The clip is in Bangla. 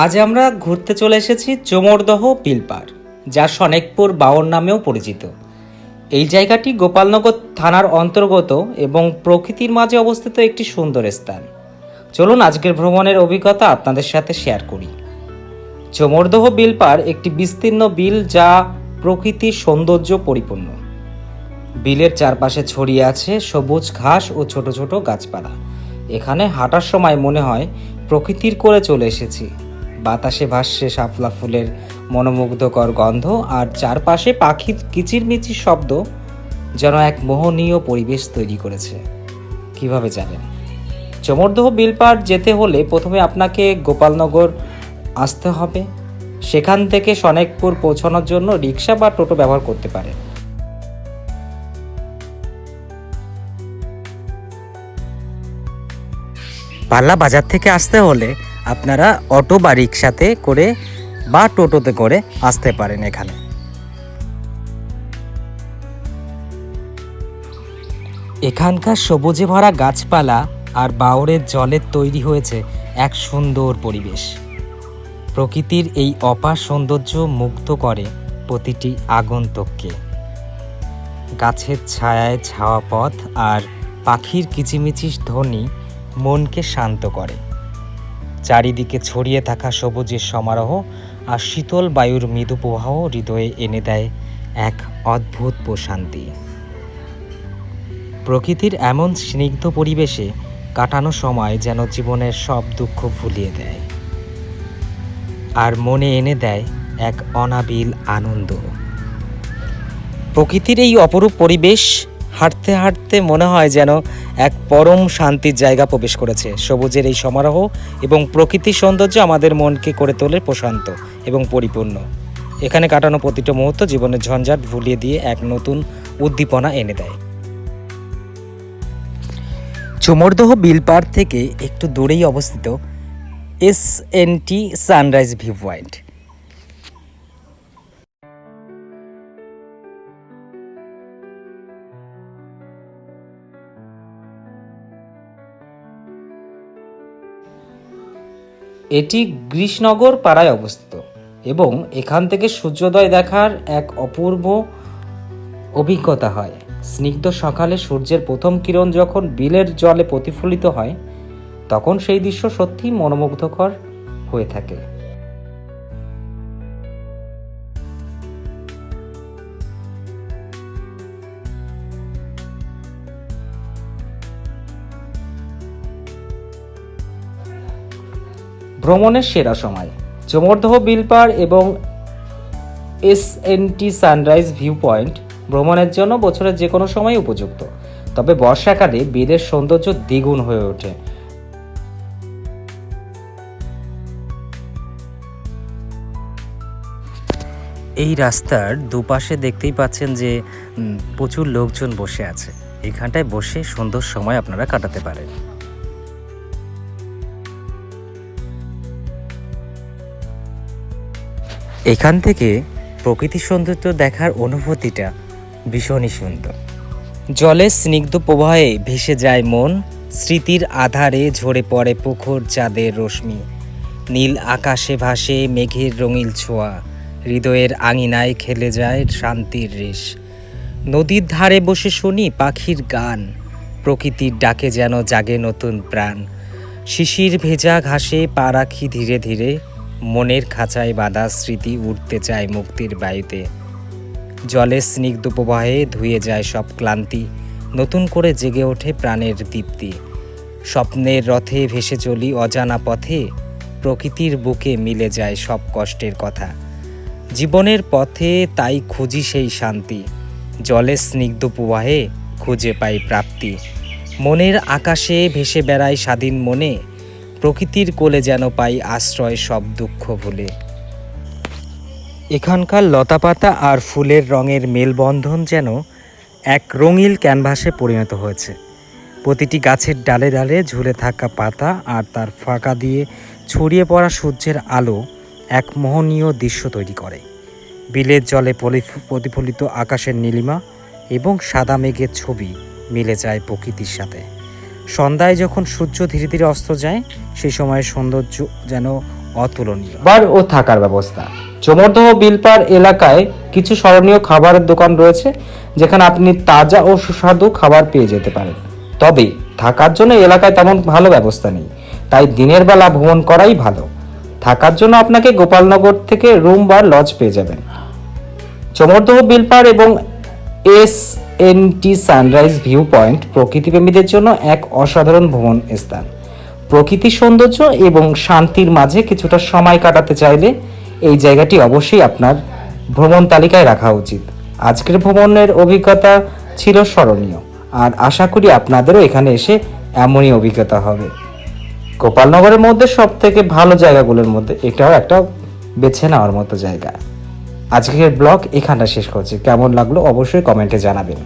আজ আমরা ঘুরতে চলে এসেছি চোমরদহ বিলপার যা সনেকপুর বাওর নামেও পরিচিত। এই জায়গাটি গোপালনগর থানার অন্তর্গত এবং প্রকৃতির মাঝে অবস্থিত একটি সুন্দর স্থান। চলুন আজকের ভ্রমণের অভিজ্ঞতা আপনাদের সাথে শেয়ার করি। চোমরদহ বিলপার একটি বিস্তীর্ণ বিল যা প্রকৃতির সৌন্দর্য পরিপূর্ণ। বিলের চারপাশে ছড়িয়ে আছে সবুজ ঘাস ও ছোট ছোট গাছপালা। এখানে হাঁটার সময় মনে হয় প্রকৃতির করে চলে এসেছি। বাতাসে ভাসছে শাপলা ফুলের মনোমুগ্ধকর গন্ধ, আর চারপাশে পাখির কিচিরমিচির শব্দ যেন এক মোহনীয় পরিবেশ তৈরি করেছে। কীভাবে যাবেন চমরদহ বিলপাড় যেতে হলে প্রথমে আপনাকে গোপালনগর আসতে হবে। সেখান থেকে সনেকপুর পৌঁছানোর জন্য রিক্সা বা টোটো ব্যবহার করতে পারেন। পাল্লা বাজার থেকে আসতে হলে আপনারা অটো বা রিক্সাতে করে বা টোটোতে করে আসতে পারেন এখানে। এখানকার সবুজে ভরা গাছপালা আর বাউরের জলের তৈরি হয়েছে এক সুন্দর পরিবেশ। প্রকৃতির এই অপার সৌন্দর্য মুগ্ধ করে প্রতিটি আগন্তককে। গাছের ছায়ায় ছাওয়া পথ আর পাখির কিচিমিচির ধ্বনি মনকে শান্ত করে। চারিদিকে ছড়িয়ে থাকা সবুজের সমারোহ আর শীতল বায়ুর মৃদু প্রবাহ হৃদয়ে এনে দেয় এক অদ্ভুত প্রশান্তি। প্রকৃতির এমন স্নিগ্ধ পরিবেশে কাটানো সময় যেন জীবনের সব দুঃখ ভুলিয়ে দেয়। আর মনে এনে দেয় এক অনাবিল আনন্দ। প্রকৃতির এই অপরূপ পরিবেশ হাঁটতে হাঁটতে মনে হয় যেন এক পরম শান্তির জায়গা প্রবেশ করেছে। সবুজের এই সমারোহ এবং প্রকৃতির সৌন্দর্য আমাদের মনকে করে তোলে প্রশান্ত এবং পরিপূর্ণ। এখানে কাটানো প্রতিটা মুহূর্ত জীবনের ঝঞ্ঝাট ভুলিয়ে দিয়ে এক নতুন উদ্দীপনা এনে দেয়। চুমরদহ বিলপাড় থেকে একটু দূরেই অবস্থিত S N T sunrise view point এটি গ্রীষ্ণগর পাড়ায় অবস্থিত এবং এখান থেকে সূর্যোদয় দেখার এক অপূর্ব অভিজ্ঞতা হয়। স্নিগ্ধ সকালে সূর্যের প্রথম কিরণ যখন বিলের জলে প্রতিফলিত হয়, তখন সেই দৃশ্য সত্যিই মনোমুগ্ধকর হয়ে থাকে। ভ্রমণের সেরা সময়। চমরদহ বিলপাড় এবং S N T sunrise view point ভ্রমণের জন্য বছরের যে কোনো সময় উপযুক্ত। তবে বর্ষাকালে বিলের সৌন্দর্য দ্বিগুণ হয়ে ওঠে। এই রাস্তার দুপাশে দেখতেই পাচ্ছেন যে প্রচুর লোকজন বসে আছে। এখানটায় বসে সুন্দর সময় আপনারা কাটাতে পারেন। এখান থেকে প্রকৃতি সৌন্দর্য দেখার অনুভূতিটা ভীষণই সুন্দর। জলের স্নিগ্ধ প্রবাহে ভেসে যায় মন, স্মৃতির আধারে ঝরে পড়ে পুকুর চাঁদের রশ্মি। নীল আকাশে ভাসে মেঘের রঙিল ছোঁয়া, হৃদয়ের আঙিনায় খেলে যায় শান্তির রেশ। নদীর ধারে বসে শুনি পাখির গান, প্রকৃতির ডাকে যেন জাগে নতুন প্রাণ। শিশির ভেজা ঘাসে পা রাখি ধীরে ধীরে মনের খাঁচায় বাঁধা স্মৃতি উঠতে চায় মুক্তির বায়ুতে। জলের স্নিগ্ধ প্রবাহে ধুয়ে যায় সব ক্লান্তি, নতুন করে জেগে ওঠে প্রাণের দীপ্তি। স্বপ্নের রথে ভেসে চলি অজানা পথে, প্রকৃতির বুকে মিলে যায় সব কষ্টের কথা। জীবনের পথে তাই খুঁজি সেই শান্তি জলের স্নিগ্ধ প্রবাহে খুঁজে পাই প্রাপ্তি। মনের আকাশে ভেসে বেড়ায় স্বাধীন মনে প্রকৃতির কোলে যেন পাই আশ্রয় সব দুঃখ ভুলে। এখানকার লতাপাতা আর ফুলের রঙের মেলবন্ধন যেন এক রঙিল ক্যানভাসে পরিণত হয়েছে। প্রতিটি গাছের ডালে ডালে ঝুলে থাকা পাতা আর তার ফাঁকা দিয়ে ছড়িয়ে পড়া সূর্যের আলো এক মোহনীয় দৃশ্য তৈরি করে। বিলের জলে প্রতিফলিত আকাশের নীলিমা এবং সাদা মেঘের ছবি মিলে যায় প্রকৃতির সাথে। সন্ধ্যায় যখন সূর্য ধীরে ধীরে অস্ত যায়, সেই সময় সৌন্দর্য যেন অতুলনীয়। বার ও থাকার ব্যবস্থা। চমরদহ বিলপার এলাকায় কিছু স্মরণীয় খাবারের দোকান রয়েছে, যেখানে আপনি তাজা ও সুস্বাদু খাবার পেয়ে যেতে পারেন। তবে থাকার জন্য এলাকায় তেমন ভালো ব্যবস্থা নেই, তাই দিনের বেলা ভ্রমণ করাই ভালো। থাকার জন্য আপনাকে গোপালনগর থেকে রুম বা লজ পেয়ে যাবেন। চমরদহ বিলপার এবং S N T sunrise view point প্রকৃতিপ্রেমীদের জন্য এক অসাধারণ ভ্রমণ স্থান। প্রকৃতি সৌন্দর্য এবং শান্তির মাঝে কিছুটা সময় কাটাতে চাইলে এই জায়গাটি অবশ্যই আপনার ভ্রমণ তালিকায় রাখা উচিত। আজকের ভ্রমণের অভিজ্ঞতা ছিল স্মরণীয়, আর আশা করি আপনাদেরও এখানে এসে এমনই অভিজ্ঞতা হবে। গোপালনগরের মধ্যে সব থেকে ভালো জায়গাগুলোর মধ্যে এটাও একটা বেছে নেওয়ার মতো জায়গা। আজকের ব্লগ এখানটা শেষ করছি। কেমন লাগল অবশ্যই কমেন্টে জানাবেন।